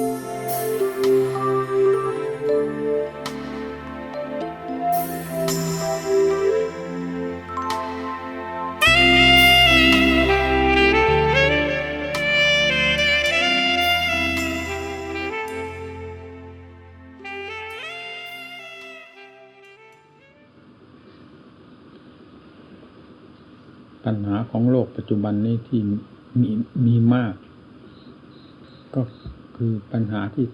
ปัญหาของโลกปัจจุบันนี้ที่มีมีมาก ก็ คือปัญหาที่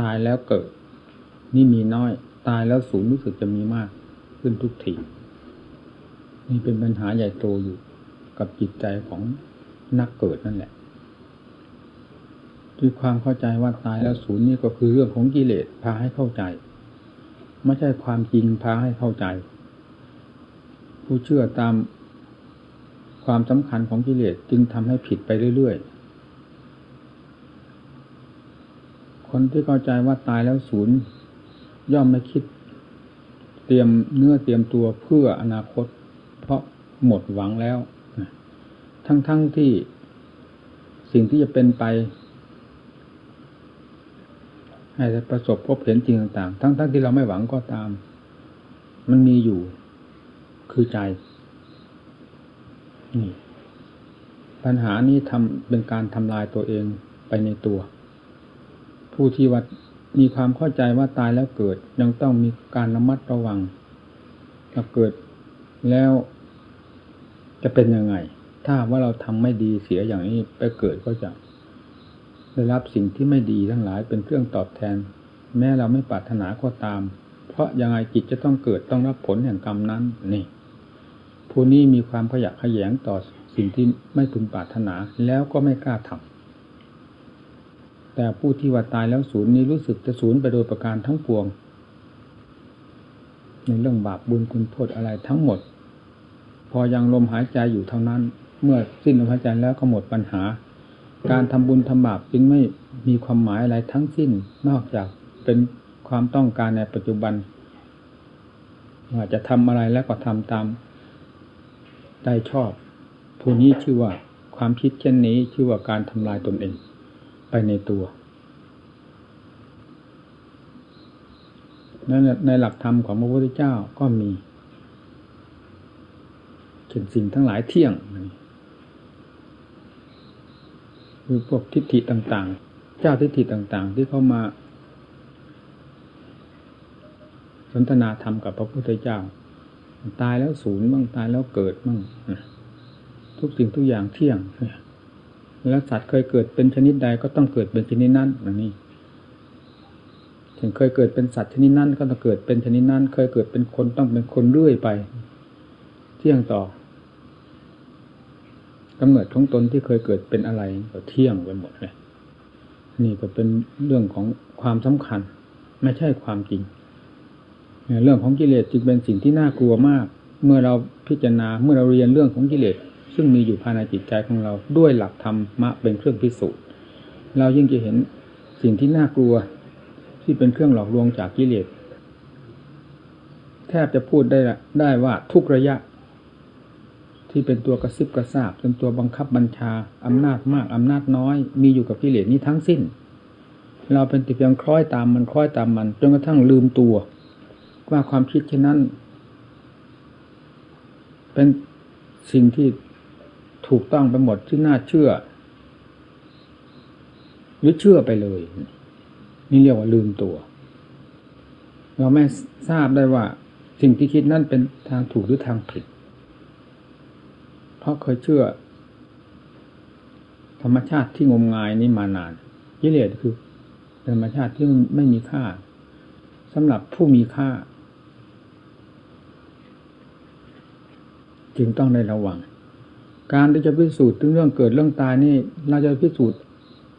ตายแล้วเกิด นี่มีน้อย ตายแล้วศูนย์รู้สึกจะมีมาก ขึ้นทุกทีนี่เป็นปัญหาใหญ่โตอยู่กับจิตใจของนักเกิดนั่นแหละด้วยความเข้าใจว่าตายแล้วศูนย์นี่ก็คือเรื่องของกิเลสพาให้เข้าใจ ไม่ใช่ความจริงพาให้เข้าใจ ผู้เชื่อตามความสำคัญของกิเลสจึงทำให้ผิดไปเรื่อยๆ คนที่เข้าใจว่าตายแล้วศูนย์ย่อมไม่คิด เตรียมเนื้อเตรียมตัวเพื่ออนาคต เพราะหมดหวังแล้ว ทั้งๆทที่สิ่งที่จะเป็นไป ให้ได้ประสบพบเห็นจริงต่างๆ ทั้งๆทที่เราไม่หวังก็ตาม มันมีอยู่คือใจนี่ปัญหานี้ทำเป็นการทำลายตัวเองไปในตัว ผู้ที่ว่ามีความเข้าใจว่าตายแล้วเกิด ยังต้องมีการระมัดระวังถ้าเกิดแล้วจะเป็นยังไง ถ้าว่าเราทำไม่ดีเสียอย่างนี้ไปเกิดก็จะได้รับสิ่งที่ไม่ดีทั้งหลายเป็นเครื่องตอบแทน แม้เราไม่ปรารถนาก็ตาม เพราะยังไงจิตจะต้องเกิดต้องรับผลแห่งกรรมนั้นนี่ ผู้นี้มีความขยะแขยงต่อสิ่งที่ไม่พึงปรารถนาแล้วก็ไม่กล้าทำ แต่ผู้ที่ว่าตายแล้วศูนย์นี้รู้สึกจะศูนย์ไปโดยประการทั้งปวง ในเรื่องบาปบุญคุณโทษอะไรทั้งหมด พอยังลมหายใจอยู่เท่านั้น เมื่อสิ้นลมหายใจแล้วก็หมดปัญหา การทำบุญทำบาปจึงไม่มีความหมายอะไรทั้งสิ้น นอกจากเป็นความต้องการในปัจจุบันว่าจะทำอะไรแล้วก็ทำตามได้ชอบ ผู้นี้ชื่อว่าความคิดเช่นนี้ชื่อว่าการทำลายตนเอง ไปในตัวนั่นในหลักธรรมของพระพุทธเจ้าก็มีเช่นสิ่งทั้งหลายเที่ยงคือพวกทิฏฐิต่างๆ เจ้าทิฏฐิต่างๆ ที่เข้ามา สนทนาธรรมกับพระพุทธเจ้า ตายแล้วศูนย์บ้างตายแล้วเกิดบ้างทุกสิ่งทุกอย่างเที่ยง แล้วสัตว์เคยเกิดเป็นชนิดใดก็ต้องเกิดเป็นชนิดนั้นอย่างนี้ ถึงเคยเกิดเป็นสัตว์ชนิดนั้นก็ต้องเกิดเป็นชนิดนั้น เคยเกิดเป็นคนต้องเป็นคนเรื่อยไป เที่ยงต่อกำเนิดของตนที่เคยเกิดเป็นอะไรก็เที่ยงไปหมดเลยนี่ก็เป็นเรื่องของความสำคัญ ไม่ใช่ความจริงเรื่องของกิเลสจึงเป็นสิ่งที่น่ากลัวมาก เมื่อเราพิจารณาเมื่อเราเรียนเรื่องของกิเลส ซึ่งมีอยู่ภายในจิตใจของเราด้วยหลักธรรมะเป็นเครื่องพิสูจน์ เรายิ่งจะเห็นสิ่งที่น่ากลัวที่เป็นเครื่องหลอกลวงจากกิเลสแทบจะพูดได้ได้ว่าทุกระยะ ที่เป็นตัวกระซิบกระซาบเป็นตัวบังคับบัญชาอำนาจมากอำนาจน้อย มีอยู่กับกิเลสนี้ทั้งสิ้น เราเป็นติเพียงคล้อยตามมันคล้อยตามมันจนกระทั่งลืมตัว ว่าความคิดเช่นนั้น เป็นสิ่งที่ ถูกต้องไปหมดที่น่าเชื่อหรือเชื่อไปเลย นี่เรียกว่าลืมตัว เราไม่ทราบได้ว่า สิ่งที่คิดนั่นเป็นทางถูกหรือทางผิด เพราะเคยเชื่อ ธรรมชาติที่งมงายนี้มานานยิเลสคือ ธรรมชาติที่ไม่มีค่าสำหรับผู้มีค่า จึงต้องได้ระวัง การที่จะพิสูจน์ถึงเรื่องเกิดเรื่องตายนี่เราจะพิสูจน์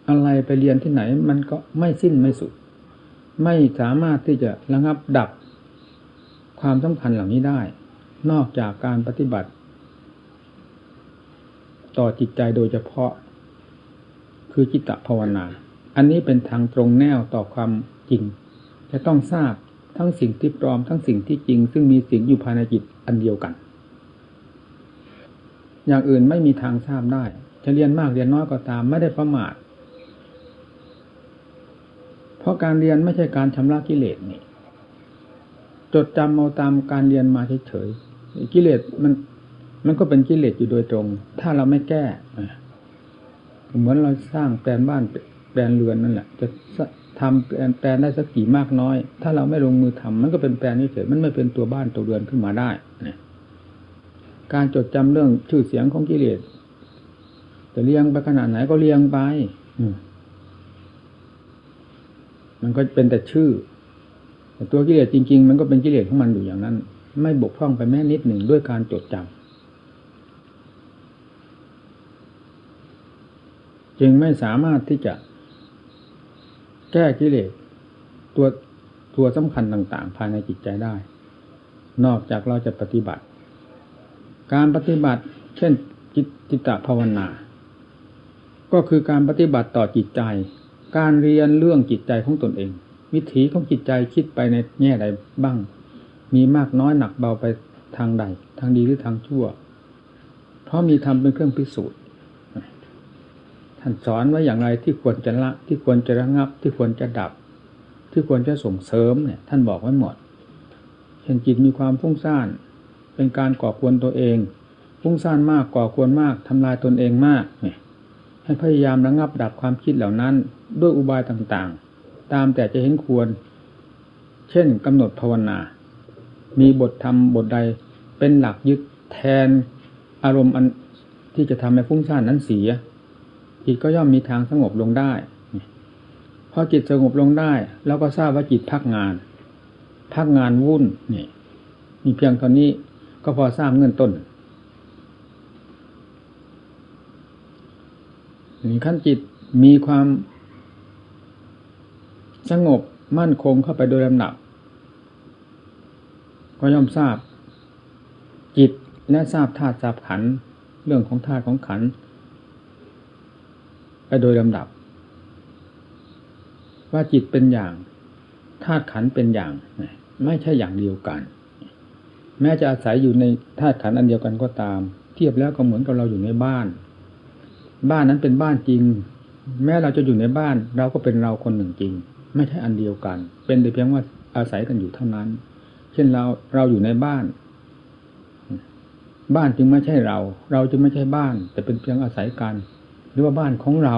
อะไรไปเรียนที่ไหน มันก็ไม่สิ้นไม่สุด ไม่สามารถที่จะระงับดับความสำคัญเหล่านี้ได้ นอกจากการปฏิบัติ ต่อจิตใจโดยเฉพาะ คือจิตตภาวนา อันนี้เป็นทางตรงแนวต่อความจริง จะต้องทราบทั้งสิ่งที่ปลอมทั้งสิ่งที่จริง ซึ่งมีสิ่งอยู่ภายในจิตอันเดียวกัน อย่างอื่นไม่มีทางทราบได้ จะเรียนมากเรียนน้อยก็ตาม ไม่ได้ประมาท เพราะการเรียนไม่ใช่การชำระกิเลสนี่ จดจำเอาตามการเรียนมาเฉยๆกิเลสมัน มันก็เป็นกิเลสอยู่โดยตรง ถ้าเราไม่แก้เหมือนเราสร้างแปลนบ้านแปลนเรือนนั่นแหละ จะทำแปลนได้สักกี่มากน้อย ถ้าเราไม่ลงมือทำมันก็เป็นแปลนเฉยๆมันไม่เป็นตัวบ้านตัวเรือนขึ้นมาได้นะ การจดจำเรื่องชื่อเสียงของกิเลสจะเลี้ยงไปขนาดไหนก็เลี้ยงไปมันก็เป็นแต่ชื่อ แต่ตัวกิเลสจริง ๆ มันก็เป็นกิเลสของมันอยู่อย่างนั้น ไม่บกพร่องไปแม้นิดหนึ่งด้วยการจดจำจึงไม่สามารถที่จะแก้กิเลสตัวตัวสำคัญต่าง ๆ ภายในจิตใจได้ นอกจากเราจะปฏิบัติ การปฏิบัติ เช่นจิตจิตตภาวนา ก็คือการปฏิบัติต่อจิตใจ การเรียนเรื่องจิตใจของตนเอง วิถีของจิตใจคิดไปในแง่ใดบ้าง มีมากน้อยหนักเบาไปทางใด ทางดีหรือทางชั่ว เพราะมีธรรมเป็นเครื่องพิสูจน์ท่านสอนว่าอย่างไรที่ควรจะละ ที่ควรจะระงับ ที่ควรจะดับ ที่ควรจะส่งเสริมเนี่ย ท่านบอกไว้หมดเช่นจิตมีความฟุ้งซ่าน เป็นการก่อควรตัวเองฟุ้งซ่านมากก่อควรมากทำลายตนเองมากเนี่ยให้พยายามระงับดับความคิดเหล่านั้น ด้วยอุบายต่างๆ ตามแต่จะเห็นควร เช่นกำหนดภาวนา มีบทธรรมบทใดเป็นหลักยึดแทนอารมณ์อันที่จะทำให้ฟุ้งซ่านนั้นเสียจิตก็ย่อมมีทางสงบลงได้พอจิตสงบลงได้แล้วก็ทราบว่าจิตพักงาน พักงานวุ่นนี่มีเพียงเท่านี้ ก็พอทราบเงินต้นนี่ขั้นจิตมีความสงบมั่นคงเข้าไปโดยลำดับ ก็ย่อมทราบ จิตและทราบธาตุทราบขัน เรื่องของธาตุของขัน ไปโดยลำดับ ว่าจิตเป็นอย่างธาตุขันเป็นอย่าง ไม่ใช่อย่างเดียวกัน แม้จะอาศัยอยู่ในธาตุขันอันเดียวกันก็ตาม เทียบแล้วก็เหมือนกับเราอยู่ในบ้าน บ้านนั้นเป็นบ้านจริง แม้เราจะอยู่ในบ้าน เราก็เป็นเราคนหนึ่งจริง ไม่ใช่อันเดียวกัน เป็นแต่เพียงว่าอาศัยกันอยู่เท่านั้น เช่นเราเราอยู่ในบ้าน บ้านจึงไม่ใช่เรา เราจึงไม่ใช่บ้าน แต่เป็นเพียงอาศัยกัน หรือว่าบ้านของเรา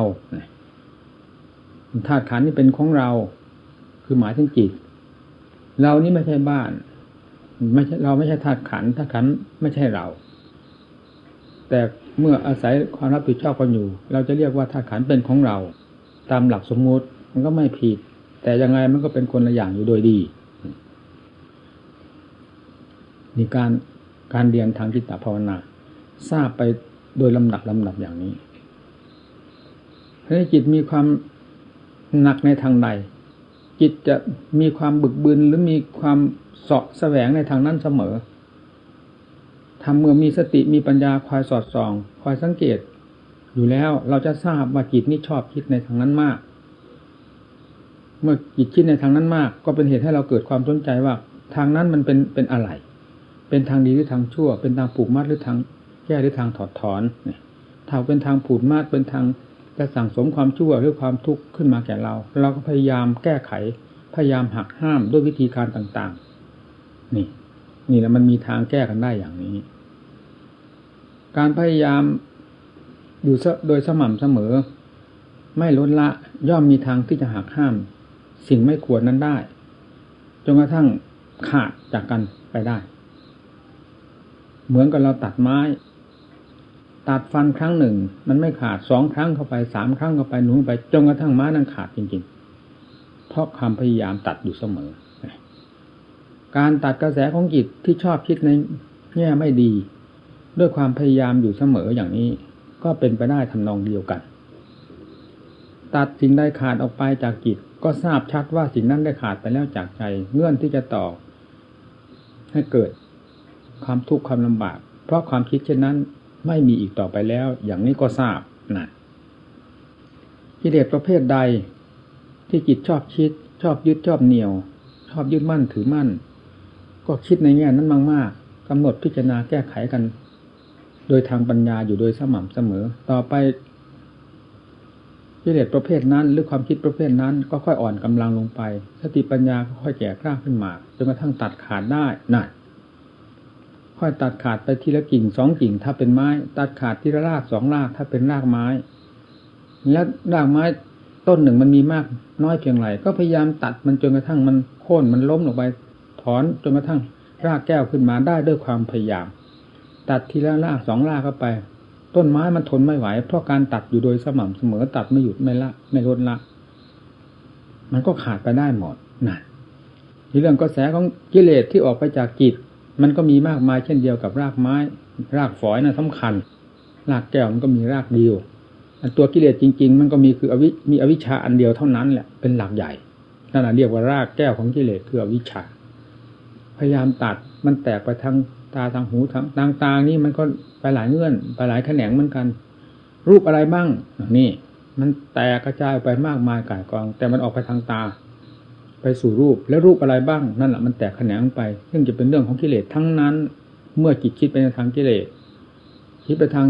ธาตุขันนี่เป็นของเรา คือหมายถึงจิตเรานี่ไม่ใช่บ้าน ไม่ใช่เราไม่ใช่ธาตุขันธาตุขันไม่ใช่เรา แต่เมื่ออาศัยความรับผิดชอบกันอยู่ เราจะเรียกว่าธาตุขันเป็นของเรา ตามหลักสมมุติมันก็ไม่ผิด แต่ยังไงมันก็เป็นคนละอย่างอยู่โดยดีนี่การการเรียนทางจิตตภาวนา ทราบไปโดยลำดับลำดับอย่างนี้ให้จิตมีความหนักในทางใด จิตจะมีความบึกบึนหรือมีความเสาะแสวงในทางนั้นเสมอทำเมื่อมีสติมีปัญญาคอยสอดส่อง คอยสังเกต อยู่แล้วเราจะทราบว่าจิตนี้ชอบคิดในทางนั้นมาก เมื่อจิตคิดในทางนั้นมาก ก็เป็นเหตุให้เราเกิดความสนใจว่า ทางนั้นมันเป็นเป็นอะไร เป็นทางดีหรือทางชั่ว เป็นทางผูกมัดหรือทางแก้หรือทางถอดถอนเนี่ยถ้าเป็นทางผูกมัดเป็นทาง จะสั่งสมความชั่วหรือความทุกข์ขึ้นมาแก่เรา เราก็พยายามแก้ไข พยายามหักห้ามด้วยวิธีการต่างๆ นี่ นี่แหละมันมีทางแก้กันได้อย่างนี้ การพยายามอยู่โดยสม่ำเสมอ ไม่ลดละย่อมมีทางที่จะหักห้าม สิ่งไม่ควรนั้นได้จนกระทั่งขาดจากกันไปได้ เหมือนกับเราตัดไม้ ตัดฟันครั้งหนึ่ง มันไม่ขาดสองครั้งเข้าไปสามครั้งเข้าไปหนุนไปจนกระทั่งม้านั้นขาดจริงๆ เพราะความพยายามตัดอยู่เสมอ การตัดกระแสของจิตที่ชอบคิดในแง่ไม่ดี ด้วยความพยายามอยู่เสมออย่างนี้ ก็เป็นไปได้ทำนองเดียวกัน ตัดสิ่งใดขาดออกไปจากจิตก็ทราบชัดว่าสิ่งนั้นได้ขาดไปแล้วจากใจเงื่อนที่จะต่อให้เกิดความทุกข์ความลำบาก เพราะความคิดเช่นนั้น ไม่มีอีกต่อไปแล้ว อย่างนี้ก็ทราบนะกิเลสประเภทใดที่จิตชอบคิด ชอบยึดชอบเหนี่ยว ชอบยึดมั่นถือมั่น ก็คิดในแง่นั้นมากๆกำหนดพิจารณาแก้ไขกัน โดยทางปัญญาอยู่โดยสม่ำเสมอ ต่อไปกิเลสประเภทนั้น หรือความคิดประเภทนั้นก็ค่อยอ่อนกำลังลงไป สติปัญญาก็ค่อยแก่กล้าขึ้นมาจนกระทั่งตัดขาดได้นั่น ค่อยตัดขาดไปทีละกิ่งสองกิ่ง ถ้าเป็นไม้ ตัดขาดทีละรากสองราก ถ้าเป็นรากไม้ แล้วรากไม้ต้นหนึ่งมันมีมากน้อยเพียงไรก็พยายามตัดมันจนกระทั่งมันโค่นมันล้มลงไปถอนจนกระทั่งรากแก้วขึ้นมาได้ด้วยความพยายาม ตัดทีละรากสองรากเข้าไป ต้นไม้มันทนไม่ไหว เพราะการตัดอยู่โดยสม่ำเสมอตัดไม่หยุดไม่ละ ไม่ลดละ มันก็ขาดไปได้หมดนั่นในเรื่องกระแสของกิเลสที่ออกไปจากจิต มันก็มีมากมายเช่นเดียวกับรากไม้ รากฝอยนะ่ะสำคัญ รากแก้วมันก็มีรากเดียวตัวกิเลสจริง ๆ มันก็มีคืออวิมีอวิชชาอันเดียวเท่านั้นแหละเป็นหลักใหญ่นั่นเรียกว่ารากแก้วของกิเลสคืออวิชชา พยายามตัดมันแตกไปทางตาทางหูทางทางตานี่มันก็ไปหลายเงื่อน ไปหลายแขนงเหมือนกัน รูปอะไรบ้างนี่ มันแตกกระจายไปมากมายก่ายกอง แต่มันออกไปทางตา ไปสู่รูปแล้วรูปอะไรบ้างนั่นแหละมันแตกแขนงไป ซึ่งจะเป็นเรื่องของกิเลสทั้งนั้น เมื่อจิตคิดไปในทางกิเลสคิดไปทาง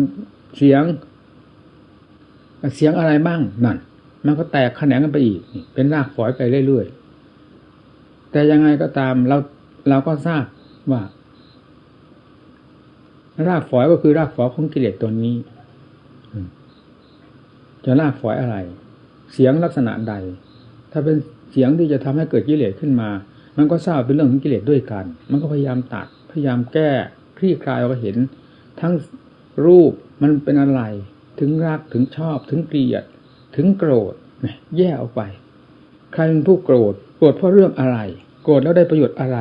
เสียง เสียงอะไรบ้างนั่น มันก็แตกแขนงกันไปอีก เป็นรากฝอยไปเรื่อยๆแต่ยังไงก็ตามเราเราก็ทราบว่ารากฝอยก็คือรากฝอยของกิเลสตัวนี้จะรากฝอยอะไร เสียงลักษณะใด ถ้าเป็น เสียงที่จะทำให้เกิดกิเลสขึ้นมา มันก็ทราบเป็นเรื่องของกิเลสด้วยกัน มันก็พยายามตัด พยายามแก้ คลี่คลายเราก็เห็น ทั้งรูปมันเป็นอะไร ถึงรัก ถึงชอบ ถึงเกลียด ถึงโกรธ แยกออกไป ใครเป็นผู้โกรธ โกรธเพราะเรื่องอะไร โกรธแล้วได้ประโยชน์อะไร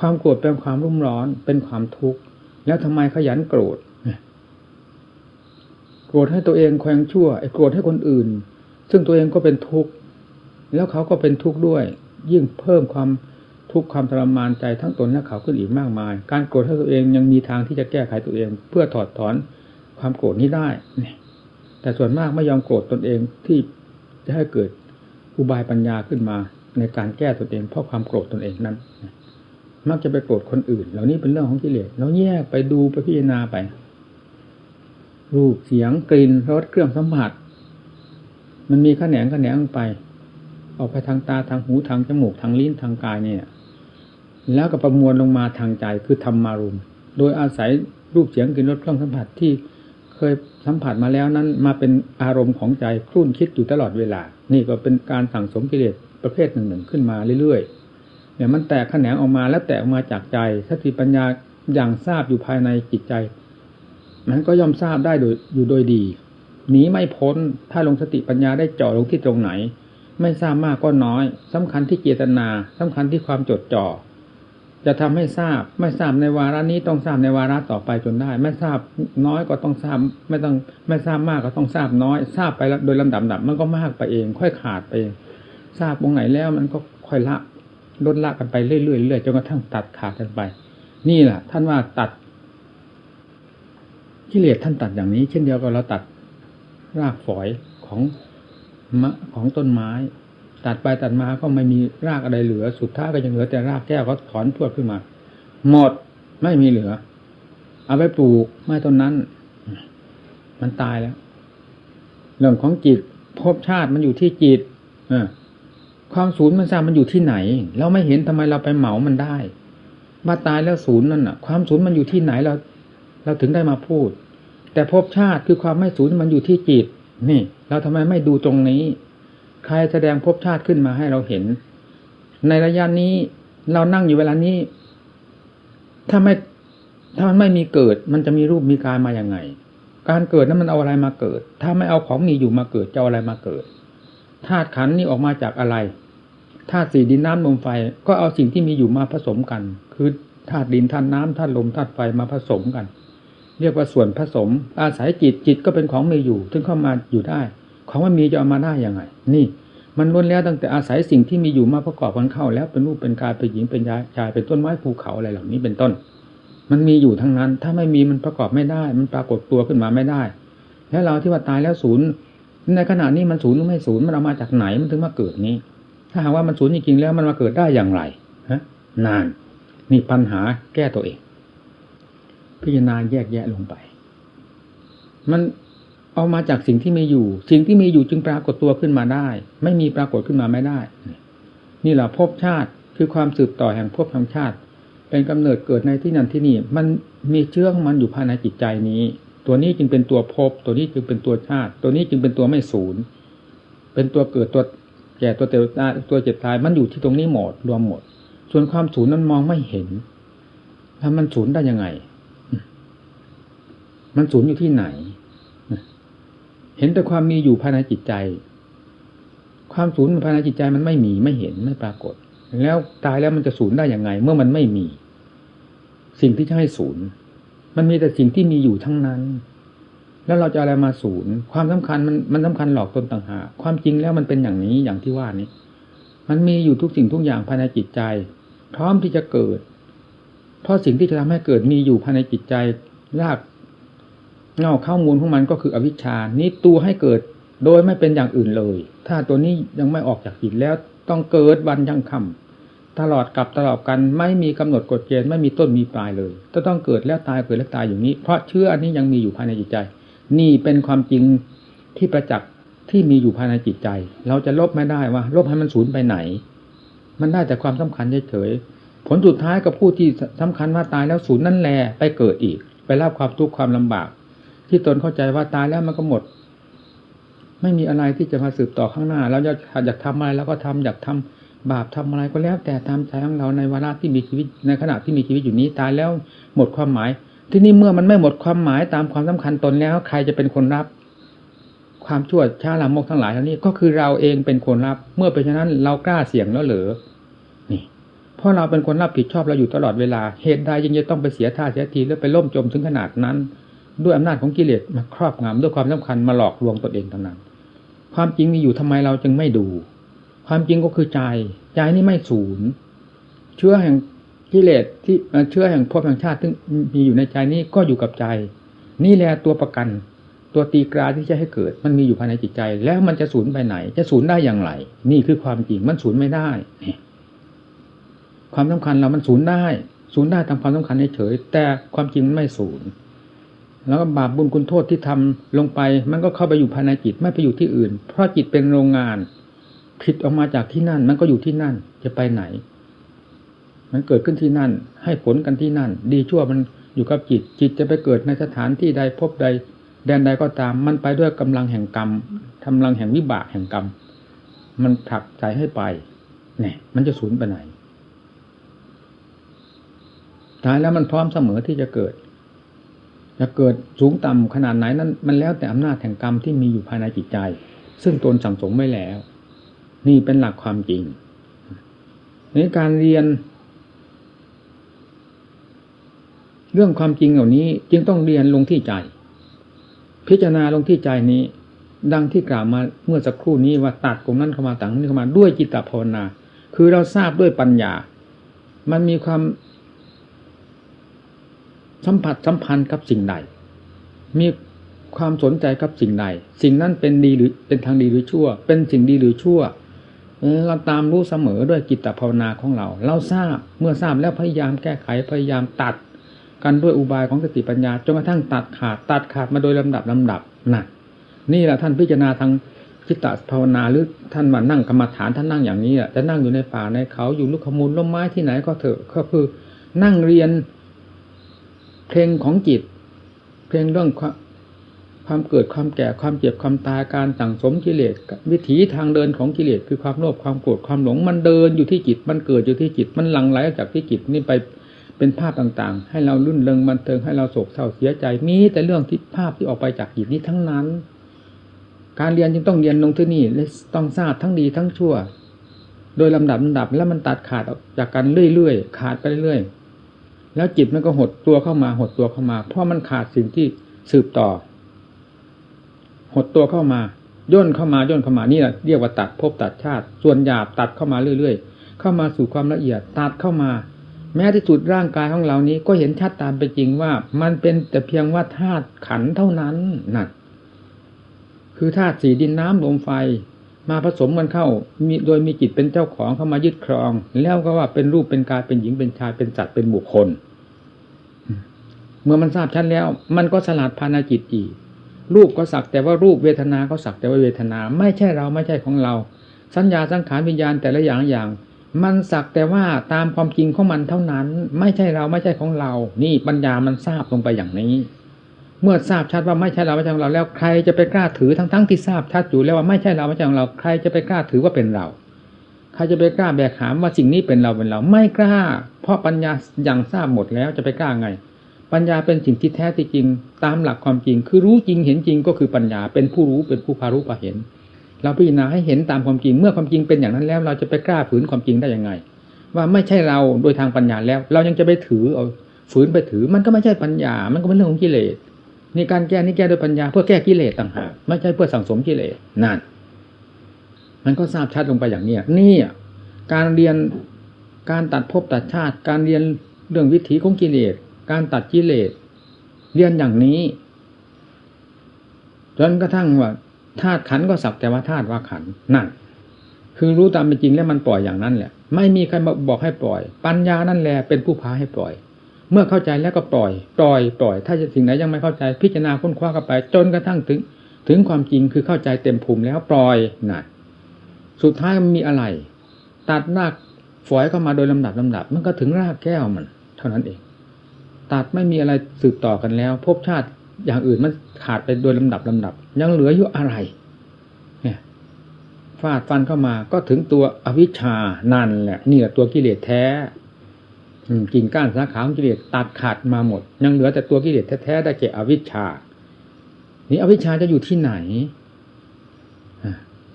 ความโกรธเป็นความรุ่มร้อน เป็นความทุกข์ แล้วทำไมขยันโกรธ โกรธให้ตัวเองแขวงชั่ว ไอ้โกรธให้คนอื่น ซึ่งตัวเองก็เป็นทุกข์ แล้วเขาก็เป็นทุกข์ด้วย ยิ่งเพิ่มความทุกข์ความทรมานใจทั้งตนและเขาขึ้นอีกมากมาย การโกรธให้ตัวเองยังมีทางที่จะแก้ไขตัวเอง เพื่อถอดถอนความโกรธนี้ได้ แต่ส่วนมากไม่ยอมโกรธตนเองที่จะให้เกิดอุบายปัญญาขึ้นมา ในการแก้ตนเอง เพราะความโกรธตนเองนั้น มักจะไปโกรธคนอื่น เหล่านี้เป็นเรื่องของกิเลสเราแยกไปดูไปพิจารณาไป รูปเสียงกลิ่นรสเครื่องสัมผัส มันมีขแขนงขแขนงไป ออกไปทางตาทางหูทางจมูกทางลิ้นทางกายเนี่ย แล้วก็ประมวลลงมาทางใจคือธรรมารุม โดยอาศัยรูปเสียงกลิ่นรสเครื่องสัมผัสที่เคยสัมผัสมาแล้วนั้นมาเป็นอารมณ์ของใจครุ่นคิดอยู่ตลอดเวลา นี่ก็เป็นการสั่งสมกิเลสประเภทหนึ่งหนึ่งขึ้นมาเรื่อยๆเนี่ยมันแตกแขนงออกมาแล้วแตกออกมาจากใจสติปัญญาอย่างทราบอยู่ภายในจิตใจมันก็ย่อมทราบได้โดยอยู่โดยดีหนีไม่พ้นถ้าลงสติปัญญาได้เจาะลงที่ตรงไหน ไม่ทราบมากก็น้อยสำคัญที่เจตนาสำคัญที่ความจดจ่อจะทำให้ทราบ ไม่ทราบในวาระนี้ต้องทราบในวาระต่อไปจนได้ ไม่ทราบน้อยก็ต้องทราบ ไม่ต้องไม่ทราบมากก็ต้องทราบน้อย ทราบไปโดยลำดับดับมันก็มากไปเอง ค่อยขาดไปเอง ทราบตรงไหนแล้วมันก็ค่อยละลดละกันไปเรื่อยๆเรื่อยจนกระทั่งตัดขาดกันไป นี่แหละท่านว่าตัดกิเลสท่านตัดอย่างนี้ เช่นเดียวกับเราตัดรากฝอยของ ของต้นไม้ ตัดไปตัดมาก็ไม่มีรากอะไรเหลือ สุดท้ายก็ยังเหลือแต่รากแก้วเขาถอนพวดขึ้นมา หมดไม่มีเหลือ เอาไปปลูกไม้ต้นนั้น มันตายแล้ว เรื่องของจิตภพชาติมันอยู่ที่จิตอความศูนย์มันทราบมันอยู่ที่ไหน เราไม่เห็นทำไมเราไปเหมามันได้มาตายแล้วศูนย์นั่นน่ะ ความศูนย์มันอยู่ที่ไหนเรา เราถึงได้มาพูด แต่ภพชาติคือความไม่ศูนย์มันอยู่ที่จิต นี่เราทำไมไม่ดูตรงนี้ ใครแสดงภพชาติขึ้นมาให้เราเห็น ในระยะนี้เรานั่งอยู่เวลานี้ ถ้าไม่ถ้ามันไม่มีเกิด มันจะมีรูปมีกายมาอย่างไง การเกิดนั้นมันเอาอะไรมาเกิด ถ้าไม่เอาของมีอยู่มาเกิดจะเอาอะไรมาเกิดธาตุขันนี่ออกมาจากอะไรธาตุสี่ดินน้ำลมไฟก็เอาสิ่งที่มีอยู่มาผสมกัน คือธาตุดินธาตุน้ำธาตุลมธาตุไฟมาผสมกัน เรียกว่าส่วนผสม อาศัยจิตจิตก็เป็นของมีอยู่ถึงเข้ามาอยู่ได้ ของไม่มีจะเอามาได้ยังไง นี่ มันล้วนแล้วตั้งแต่อาศัยสิ่งที่มีอยู่มาประกอบกันเข้า แล้วเป็นรูปเป็นกายเป็นหญิงเป็นชายเป็นต้นไม้ภูเขาอะไรเหล่านี้เป็นต้น มันมีอยู่ทั้งนั้น ถ้าไม่มีมันประกอบไม่ได้ มันปรากฏตัวขึ้นมาไม่ได้ แล้วเราที่ว่าตายแล้วศูนย์ในขณะนี้มันศูนย์หรือไม่ศูนย์มันเอามาจากไหนมันถึงมาเกิดนี้ ถ้าหากว่ามันศูนย์จริงๆแล้วมันมาเกิดได้อย่างไรฮะนานนี่ปัญหาแก้ตัวเอง พิจารณาแยกแยะลงไป มันเอามาจากสิ่งที่ไมีอยู่ สิ่งที่มีอยู่จึงปรากฏตัวขึ้นมาได้ ไม่มีปรากฏขึ้นมาไม่ได้ นี่แหละภพชาติคือความสืบต่อแห่งภพแห่งชาติ เป็นกำเนิดเกิดในที่นั่นที่นี่ มันมีเชื้อของมันอยู่ภายในจิตใจนี้ ตัวนี้จึงเป็นตัวภพตัวนี้จึงเป็นตัวชาติ ตัวนี้จึงเป็นตัวไม่ศูนย์เป็นตัวเกิดตัวแก่ตัวเตวตายตัวเจ็บตายมันอยู่ที่ตรงนี้หมดรวมหมด ส่วนความศูนย์นั้นมองไม่เห็นแล้วมันศูนย์ได้ยังไง มันศูนย์อยู่ที่ไหน เห็นแต่ความมีอยู่ภายในจิตใจ ความศูนย์ภายในจิตใจมันไม่มีไม่เห็นไม่ปรากฏ แล้วตายแล้วมันจะศูนย์ได้อยังไง เมื่อมันไม่มี สิ่งที่จะให้ศูนย์มันมีแต่สิ่งที่มีอยู่ทั้งนั้น แล้วเราจะอะไรมาศูนย์ ความสำคัญมันมันสำคัญหลอกตนต่างหากความจริงแล้วมันเป็นอย่างนี้อย่างที่ว่านี้ มันมีอยู่ทุกสิ่งทุกอย่างภายในจิตใจ พร้อมที่จะเกิด เพราะสิ่งที่จะทำให้เกิดมีอยู่ภายในจิตใจราก เงาข้ามูลของมันก็คืออวิชชานี้ตัวให้เกิดโดยไม่เป็นอย่างอื่นเลย ถ้าตัวนี้ยังไม่ออกจากจิตแล้วต้องเกิดวันยังคำตลอดกับตลอดกันไม่มีกำหนดกฎเกณฑ์ไม่มีต้นมีปลายเลยจะต้องเกิดแล้วตายเกิดแล้วตายอย่างนี้ เพราะเชื่ออันนี้ยังมีอยู่ภายในจิตใจ นี่เป็นความจริงที่ประจักษ์ที่มีอยู่ภายในจิตใจ เราจะลบไม่ได้ว่าลบให้มันสูญไปไหน มันได้แต่ความสำคัญเฉยๆผลสุดท้ายกับผู้ที่สำคัญว่าตายแล้วสูญนั่นแหละไปเกิดอีก ไปรับความทุกข์ความลำบาก ที่ตนเข้าใจว่าตายแล้วมันก็หมด ไม่มีอะไรที่จะมาสืบต่อข้างหน้าเราจะอยากทำอะไรเราก็ทำอยากทำบาปทำอะไรก็แล้ว แต่ตามใจของเราในวาระที่มีชีวิตในขณะที่มีชีวิตอยู่นี้ตายแล้วหมดความหมาย ที่นี่เมื่อมันไม่หมดความหมายตามความสำคัญตนแล้ว ใครจะเป็นคนรับ ความชั่วช้าลามกทั้งหลายเหล่านี้ก็คือเราเองเป็นคนรับ เมื่อเป็นฉะนั้นเรากล้าเสี่ยงแล้วเหรอนี่เพราะเราเป็นคนรับผิดชอบเราอยู่ตลอดเวลาเหตุใดยังจะต้องไปเสียท่าเสียทีแล้วไปล่มจมถึงขนาดนั้น ด้วยอำนาจของกิเลสมาครอบงำด้วยความสำคัญมาหลอกลวงตนเองเท่านั้น ความจริงมีอยู่ทำไมเราจึงไม่ดู ความจริงก็คือใจ ใจนี่ไม่สูญเชื้อแห่งกิเลสที่เชื้อแห่งภพแห่งชาติที่มีอยู่ในใจนี้ก็อยู่กับใจ นี่แหละตัวประกัน ตัวตีกราที่จะให้เกิด มันมีอยู่ภายในจิตใจ แล้วมันจะสูญไปไหน จะสูญได้อย่างไร นี่คือความจริงมันสูญไม่ได้ความสำคัญเรามันสูญได้ สูญได้ตามความสำคัญเฉยแต่ความจริงมันไม่สูญ แล้วก็บาปบุญคุณโทษที่ทำลงไป มันก็เข้าไปอยู่ภายในจิตไม่ไปอยู่ที่อื่น เพราะจิตเป็นโรงงานผิดออกมาจากที่นั่น มันก็อยู่ที่นั่นจะไปไหน มันเกิดขึ้นที่นั่น ให้ผลกันที่นั่น ดีชั่วมันอยู่กับจิต จิตจะไปเกิดในสถานที่ใดพบใด แดนใดก็ตาม มันไปด้วยกำลังแห่งกรรมกำลังแห่งวิบากแห่งกรรม มันผลักใจให้ไปเนี่ยมันจะสูญไปไหนตายแล้วมันพร้อมเสมอที่จะเกิด จะเกิดสูงต่ำขนาดไหนนั้นมันแล้วแต่อำนาจแห่งกรรมที่มีอยู่ภายในจิตใจ ซึ่งตนสั่งสมไว้แล้ว นี่เป็นหลักความจริงในการเรียน เรื่องความจริงเหล่านี้จึงต้องเรียนลงที่ใจ พิจารณาลงที่ใจนี้ ดังที่กล่าวมาเมื่อสักครู่นี้ว่าตัดตรงนั้นเข้ามาต่างนี้เข้ามาด้วยจิตตภาวนา คือเราทราบด้วยปัญญา มันมีความ สัมผัสสัมพันธ์กับสิ่งใด มีความสนใจกับสิ่งใด สิ่งนั้นเป็นดีหรือเป็นทางดีหรือชั่ว เป็นสิ่งดีหรือชั่ว เราตามรู้เสมอด้วยจิตตภาวนาของเรา เราทราบเมื่อทราบแล้วพยายามแก้ไขพยายามตัด กันด้วยอุบายของสติปัญญาจนกระทั่งตัดขาด ตัดขาดมาโดยลำดับลำดับนั่นนี่แหละท่านพิจารณาทางจิตตภาวนาหรือท่านมานั่งกรรมฐานท่านนั่งอย่างนี้จะนั่งอยู่ในป่าในเขาอยู่ลูกขมูลล้มไม้ที่ไหนก็เถอะก็คือนั่งเรียน เพลงของจิต เพลงเรื่องความเกิดความแก่ความเจ็บความตายการสั่งสมกิเลสวิถีทางเดินของกิเลสคือความโลภความโกรธความหลงมันเดินอยู่ที่จิต มันเกิดอยู่ที่จิต มันหลั่งไหลจากที่จิตนี่ไปเป็นภาพต่างๆ ให้เราลุ่นเริงบันเทิงให้เราโศกเศร้าเสียใจมีแต่เรื่องที่ภาพที่ออกไปจากจิตนี้ทั้งนั้น การเรียนจึงต้องเรียนลงที่นี่และต้องทราบทั้งดีทั้งชั่ว โดยลำดับลำดับแล้วมันตัดขาดออกจากกันเรื่อยๆขาดไปเรื่อย แล้วจิตมันก็หดตัวเข้ามาหดตัวเข้ามา เพราะมันขาดสิ่งที่สืบต่อ หดตัวเข้ามาย่นเข้ามาย่นเข้ามานี่แหละเรียกว่าตัดภพตัดชาติ ส่วนหยาบตัดเข้ามาเรื่อย ๆ เข้ามาสู่ความละเอียดตัดเข้ามา แม้ที่สุดร่างกายของเรานี้ก็เห็นชัดตามเป็นจริงว่า มันเป็นแต่เพียงว่าธาตุขันเท่านั้นนั่นคือธาตุสีดินน้ำลมไฟ มาผสมกันเข้ามีโดยมีจิตเป็นเจ้าของเข้ามายึดครอง แล้วก็ว่าเป็นรูปเป็นกายเป็นหญิงเป็นชายเป็นสัตว์เป็นบุคคล เมื่อมันทราบชัดแล้ว มันก็สลัดภายในจิตอีก รูปก็สักแต่ว่ารูปเวทนาก็สักแต่ว่าเวทนา ไม่ใช่เราไม่ใช่ของเรา สัญญาสังขารวิญญาณแต่ละอย่างอย่าง มันสักแต่ว่าตามความจริงของมันเท่านั้น ไม่ใช่เราไม่ใช่ของเรา นี่ปัญญามันทราบลงไปอย่างนี้ เมื่อทราบชัดว่าไม่ใช่เราไม่ใช่ของเราแล้วใครจะไปกล้าถือทั้งทั้งที่ทราบชัดอยู่แล้วว่าไม่ใช่เราไม่ใช่ของเรา ใครจะไปกล้าถือว่าเป็นเรา ใครจะไปกล้าแบกหามว่าสิ่งนี้เป็นเราเป็นเรา ไม่กล้า เพราะปัญญาอย่างทราบหมดแล้วจะไปกล้าไง ปัญญาเป็นสิ่งที่แท้ที่จริง ตามหลักความจริง คือรู้จริงเห็นจริงก็คือปัญญาเป็นผู้รู้เป็นผู้พารู้พาเห็น เราพิจารณาให้เห็นตามความจริง เมื่อความจริงเป็นอย่างนั้นแล้ว เราจะไปกล้าฝืนความจริงได้ยังไง ว่าไม่ใช่เราโดยทางปัญญาแล้ว เรายังจะไปถือเอาฝืนไปถือ มันก็ไม่ใช่ปัญญา มันก็เป็นเรื่องของกิเลส นี่การแก้นี่แก้โดยปัญญาเพื่อแก้กิเลสต่างหากไม่ใช่เพื่อสั่งสมกิเลสนั่นมันก็ทราบชัดลงไปอย่างเนี้ยนี่อะการเรียนการตัดภพตัดชาติ การเรียนเรื่องวิถีของกิเลสการตัดกิเลสเรียนอย่างนี้จนกระทั่งว่าธาตุขันธ์ก็สักแต่ว่าธาตุว่าขันธ์นั่นคือรู้ตามเป็นจริงแล้วมันปล่อยอย่างนั้นแหละ ไม่มีใครมาบอกให้ปล่อย ปัญญานั่นแหละเป็นผู้พาให้ปล่อย เมื่อเข้าใจแล้วก็ปล่อย ปล่อย ปล่อย ถ้าสิ่งไหนยังไม่เข้าใจ พิจารณาค้นคว้ากันไป จนกระทั่งถึง ถึงความจริงคือเข้าใจเต็มภูมิแล้วปล่อยนั่นสุดท้ายมันมีอะไร ตัดรากฝอยเข้ามาโดยลำดับลำดับ มันก็ถึงรากแก้วมัน เท่านั้นเอง ตัดไม่มีอะไรสืบต่อกันแล้วภพชาติอย่างอื่นมันขาดไปโดยลำดับลำดับ ยังเหลืออยู่อะไร เนี่ยฟาดฟันเข้ามาก็ถึงตัวอวิชชานั่นแหละนี่แหละตัวกิเลสแท้ กิ่งก้านสาขาของกิเลสตัดขาดมาหมด ยังเหลือแต่ตัวกิเลสแท้ๆได้แก่อวิชชา นี่อวิชชาจะอยู่ที่ไหน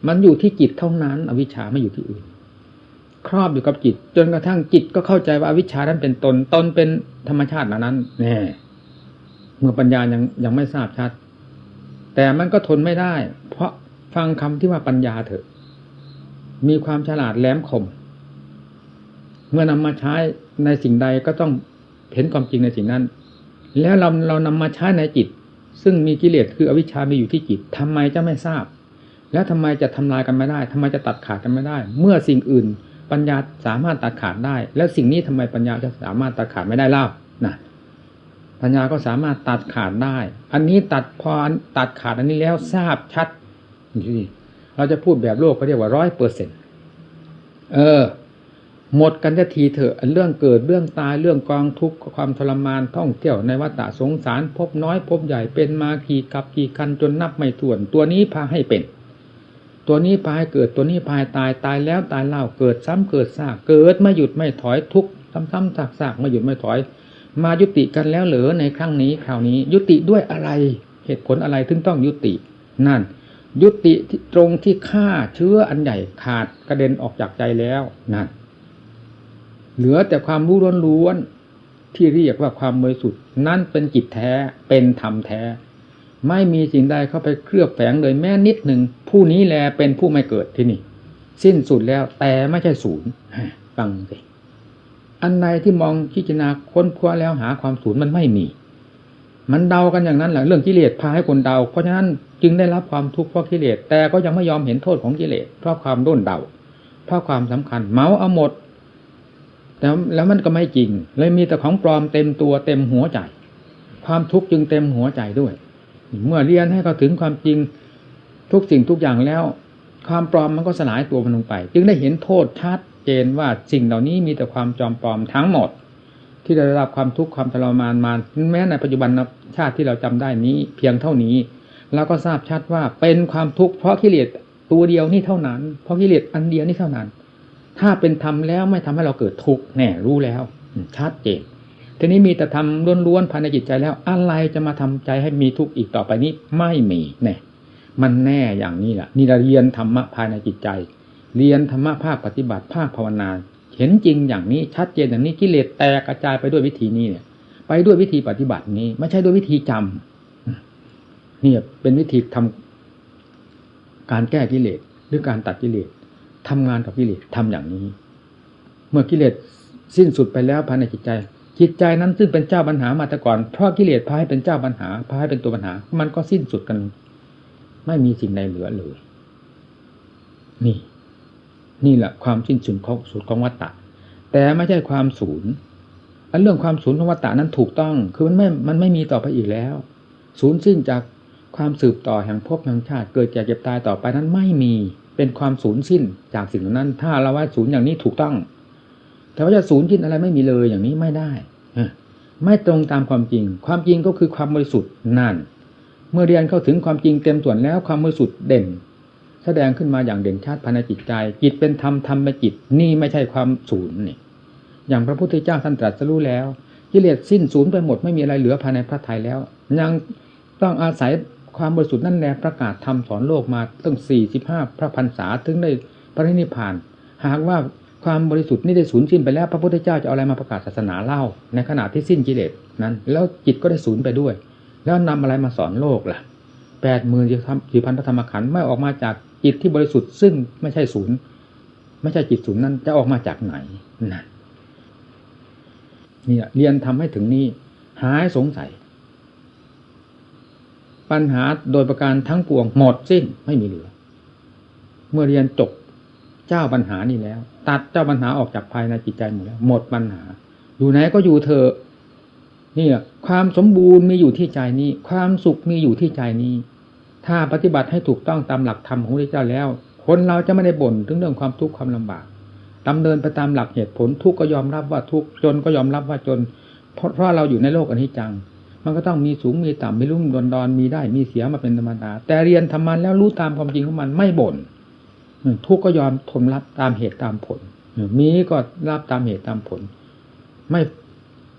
มันอยู่ที่จิตเท่านั้น อวิชชาไม่อยู่ที่อื่น ครอบอยู่กับจิต จนกระทั่งจิตก็เข้าใจว่าอวิชชานั้นเป็นตน ตนเป็นธรรมชาติหล่านั้นแน่เมื่อปัญญายังยังไม่ทราบชัด แต่มันก็ทนไม่ได้ เพราะฟังคำที่ว่าปัญญาเถอะ มีความฉลาดแหลมคม เมื่อนำมาใช้ในสิ่งใดก็ต้องเห็นความจริงในสิ่งนั้น แล้วเราเรานำมาใช้ในจิต ซึ่งมีกิเลสคืออวิชชามีอยู่ที่จิตทำไมจะไม่ทราบ แล้วทำไมจะทำลายกันไม่ได้ทำไมจะตัดขาดกันไม่ได้ เมื่อสิ่งอื่นปัญญาสามารถตัดขาดได้ แล้วสิ่งนี้ทำไมปัญญาจะสามารถตัดขาดไม่ได้เล่านะปัญญาก็สามารถตัดขาดได้ อันนี้ตัดพอตัดขาดอันนี้แล้วทราบชัดนี่เราจะพูดแบบโลกก็เรียกว่าร้อยเปอร์เซ็นเออ หมดกันจะทีเถอะเรื่องเกิดเรื่องตายเรื่องกองทุกข์ความทรมานท่องเที่ยวในวัฏสงสาร พบน้อยพบใหญ่เป็นมาขี่กับขี่คันจนนับไม่ถ้วน ตัวนี้พาให้เป็น ตัวนี้พาให้เกิดตัวนี้พาให้ตายตายแล้วตายเล่าเกิดซ้ำเกิดซากเกิดไม่หยุดไม่ถอยทุกข์ซ้ำๆซากๆไม่หยุดไม่ถอย มายุติกันแล้วเหรือในครั้งนี้คราวนี้ ยุติด้วยอะไรเหตุผลอะไรถึงต้องยุติ นั่น ยุติที่ตรงที่ฆ่าเชื้ออันใหญ่ขาดกระเด็นออกจากใจแล้วนั่น เหลือแต่ความรู้ล้วนๆที่เรียกว่าความบริสุทธิ์นั่นเป็นจิตแท้เป็นธรรมแท้ ไม่มีสิ่งใดเข้าไปเคลือบแฝงเลยแม้นิดหนึ่งผู้นี้แลเป็นผู้ไม่เกิดที่นี่ สิ้นสุดแล้วแต่ไม่ใช่ศูนย์ฟังสิอันใดที่มองพิจารณาค้นคว้าแล้วหาความศูนย์มันไม่มี มันเดากันอย่างนั้นแหละเรื่องกิเลสพาให้คนเดา เพราะฉะนั้นจึงได้รับความทุกข์เพราะกิเลสแต่ก็ยังไม่ยอมเห็นโทษของกิเลสเพราะความด้นเดาเพราะความสำคัญ เมาเอาหมด แต่แล้วมันก็ไม่จริง เลยมีแต่ของปลอมเต็มตัวเต็มหัวใจ ความทุกข์จึงเต็มหัวใจด้วย เมื่อเรียนให้เขาถึงความจริงทุกสิ่งทุกอย่างแล้ว ความปลอมมันก็สลายตัวมันลงไป จึงได้เห็นโทษชัดเจนว่าสิ่งเหล่านี้มีแต่ความจอมปลอมทั้งหมด ที่ได้รับความทุกข์ความทรมานมาแม้ในปัจจุบันชาติที่เราจำได้นี้ เพียงเท่านี้เราก็ทราบชัดว่าเป็นความทุกข์เพราะกิเลสตัวเดียวนี่เท่านั้น เพราะกิเลสอันเดียวนี่เท่านั้น ถ้าเป็นธรรมแล้วไม่ทำให้เราเกิดทุกข์แน่รู้แล้วชัดเจนทีนี้มีแต่ทำล้วนๆภายในจิตใจแล้ว อะไรจะมาทำใจให้มีทุกข์อีกต่อไปนี้ไม่มีแน่มันแน่อย่างนี้แหละนี่เราเรียนธรรมะภายในจิตใจ เรียนธรรมะภาคปฏิบัติภาคภาวนา เห็นจริงอย่างนี้ชัดเจนอย่างนี้กิเลสแตกกระจายไปด้วยวิธีนี้เนี่ย ไปด้วยวิธีปฏิบัตินี้ ไม่ใช่ด้วยวิธีจำนี่เป็นวิธีทำการแก้กิเลสหรือการตัดกิเลส ทำงานกับกิเลสทำอย่างนี้ เมื่อกิเลสสิ้นสุดไปแล้วภายในจิตใจ จิตใจนั้นซึ่งเป็นเจ้าปัญหามาแต่ก่อนเพราะกิเลสพาให้เป็นเจ้าปัญหาพาให้เป็นตัวปัญหา มันก็สิ้นสุดกัน ไม่มีสิ่งใดเหลือเลยนี่ นี่แหละความสิ้นสุดของสุดของวัตตะ แต่ไม่ใช่ความศูนย์อันเรื่องความศูนย์ของวัตตะนั้นถูกต้อง คือมันไม่มันไม่มีต่อไปอีกแล้ว ศูนย์สิ้นจากความสืบต่อแห่งภพแห่งชาติ เกิดแก่เจ็บตายต่อไปนั้นไม่มี เป็นความสูญสิ้นจากสิ่งเหล่านั้น ถ้าเราว่าศูนย์อย่างนี้ถูกต้อง แต่ว่าจะศูนย์สิ้นอะไรไม่มีเลยอย่างนี้ไม่ได้ไม่ตรงตามความจริง ความจริงก็คือความบริสุทธิ์นั่น เมื่อเรียนเข้าถึงความจริงเต็มส่วนแล้วความบริสุทธิ์เด่น แสดงขึ้นมาอย่างเด่นชัดภายในจิตใจ จิตเป็นธรรมธรรมเป็นจิต นี่ไม่ใช่ความศูนย์นี่ อย่างพระพุทธเจ้าท่านตรัสรู้แล้วกิเลสสิ้นศูนย์ไปหมดไม่มีอะไรเหลือภายในพระทัยแล้ว ยังต้องอาศัย ความบริสุทธิ์นั่นแหละประกาศธรรมสอนโลกมาตั้งสี่สิบห้าพระพรรษาถึงได้พระนิพพาน หากว่าความบริสุทธิ์นี่ได้สูญสิ้นไปแล้วพระพุทธเจ้าจะเอาอะไรมาประกาศศาสนาเล่า ในขณะที่สิ้นกิเลสนั้น แล้วจิตก็ได้สูญไปด้วย แล้วนำอะไรมาสอนโลกล่ะแปดหมื่นสี่พันพระธรรมขันธ์ไม่ออกมาจากจิตที่บริสุทธิ์ซึ่งไม่ใช่ศูนย์ไม่ใช่จิตศูนย์นั้นจะออกมาจากไหนนั่นเนี่ยเรียนทำให้ถึงนี้หายสงสัย ปัญหาโดยประการทั้งปวงหมดสิ้นไม่มีเหลือ เมื่อเรียนจบเจ้าปัญหานี่แล้ว ตัดเจ้าปัญหาออกจากภายในจิตใจหมดแล้วหมดปัญหา อยู่ไหนก็อยู่เถอะเนี่ยความสมบูรณ์มีอยู่ที่ใจนี้ ความสุขมีอยู่ที่ใจนี้ ถ้าปฏิบัติให้ถูกต้องตามหลักธรรมของพระเจ้าแล้ว คนเราจะไม่ได้บ่นถึงเรื่องความทุกข์ความลำบากดำเนินไปตามหลักเหตุผลทุกข์ก็ยอมรับว่าทุกข์จนก็ยอมรับว่าจน เพราะเราอยู่ในโลกอนนี้จัง มันก็ต้องมีสูงมีต่ำมีรุ่มดอนดอนมีได้มีเสียมาเป็นธรรมดา แต่เรียนธรรมันแล้วรู้ตามความจริงของมันไม่บ่นทุกข์ก็ยอมทนรับตามเหตุตามผลมีก็รับตามเหตุตามผล ไม่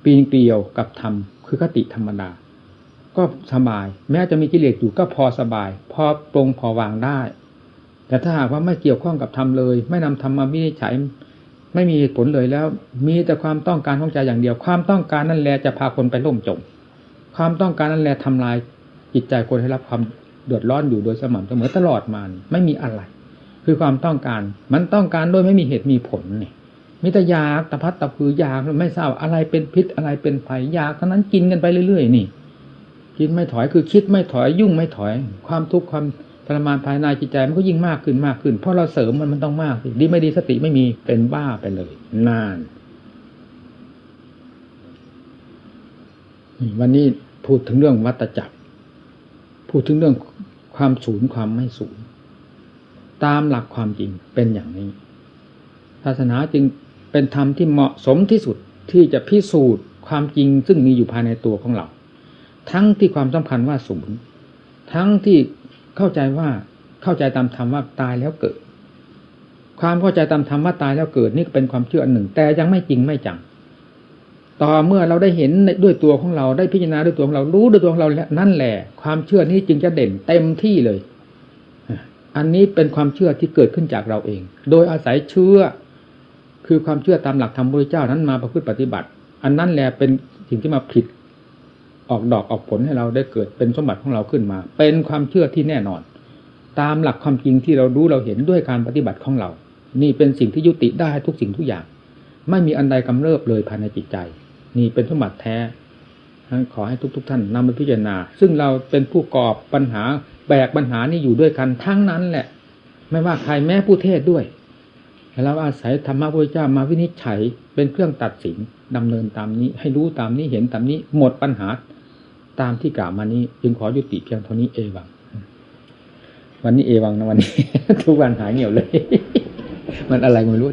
ปีนเกลียวกับธรรมคือคติธรรมดา ก็สบาย แม้จะมีกิเลสอยู่ก็พอสบาย พอปรงพอวางได้ แต่ถ้าหากว่าไม่เกี่ยวข้องกับธรรมเลย ไม่นำธรรมมาวินิจฉัยไม่มีผลเลยแล้ว มีแต่ความต้องการของใจอย่างเดียว ความต้องการนั่นแหละจะพาคนไปล่มจม ความต้องการนั่นแหละทำลายจิตใจคนให้รับความเดือดร้อนอยู่โดยสม่ำเสมอตลอดมาไม่มีอะไร คือความต้องการมันต้องการโดยไม่มีเหตุมีผลนี่มิตรยากตะพัดตะพือยากไม่ทราบอะไรเป็นพิษอะไรเป็นภัยยากทั้งนั้นกินกันไปเรื่อยๆ นี่กินไม่ถอยคือคิดไม่ถอยยุ่งไม่ถอย ความทุกข์ความทรมานภายในจิตใจมันก็ยิ่งมากขึ้นมากขึ้น เพราะเราเสริมมันมันต้องมากดีไม่ดีสติไม่มีเป็นบ้าไปเลยนานวันนี้ พูดถึงเรื่องวัตจักร พูดถึงเรื่องความสูญความไม่สูญตามหลักความจริงเป็นอย่างนี้ ศาสนาจึงเป็นธรรมที่เหมาะสมที่สุดที่จะพิสูจน์ความจริงซึ่งมีอยู่ภายในตัวของเรา ทั้งที่ความสำคัญว่าสูญทั้งที่เข้าใจว่าเข้าใจตามธรรมว่าตายแล้วเกิด ความเข้าใจตามธรรมว่าตายแล้วเกิดนี่เป็นความเชื่ออันหนึ่ง แต่ยังไม่จริงไม่จัง ต่อเมื่อเราได้เห็นด้วยตัวของเราได้พิจารณาด้วยตัวของเรารู้ด้วยตัวของเราแล้วนั่นแหละ ความเชื่อนี้จึงจะเด่นเต็มที่เลย อันนี้เป็นความเชื่อที่เกิดขึ้นจากเราเอง โดยอาศัยเชื่อ คือความเชื่อตามหลักธรรมพระเจ้านั้นมาประพฤติปฏิบัติ อันนั้นแหละเป็นสิ่งที่มาผิดออกดอกออกผลให้เราได้เกิดเป็นสมบัติของเราขึ้นมา เป็นความเชื่อที่แน่นอน ตามหลักความจริงที่เรารู้เราเห็นด้วยการปฏิบัติของเรา นี่เป็นสิ่งที่ยุติได้ทุกสิ่งทุกอย่าง ไม่มีอันใดกำเริบเลยภายในจิตใจ นี่เป็นสมบัติแท้ขอให้ทุก ๆท่านนำไปพิจารณา ซึ่งเราเป็นผู้กอบปัญหาแบกปัญหานี้อยู่ด้วยกันทั้งนั้นแหละ ไม่ว่าใครแม้ผู้เทศด้วยเราอาศัยธรรมะพระเจ้ามาวินิจฉัยเป็นเครื่องตัดสินดำเนินตามนี้ ให้รู้ตามนี้เห็นตามนี้หมดปัญหาตามที่กล่าวมานี้ จึงขอยุติเพียงเท่านี้เอวัง วันนี้เอวังนะวันนี้ ทุกวันหายเหี่ยวเลย มันอะไรไม่รู้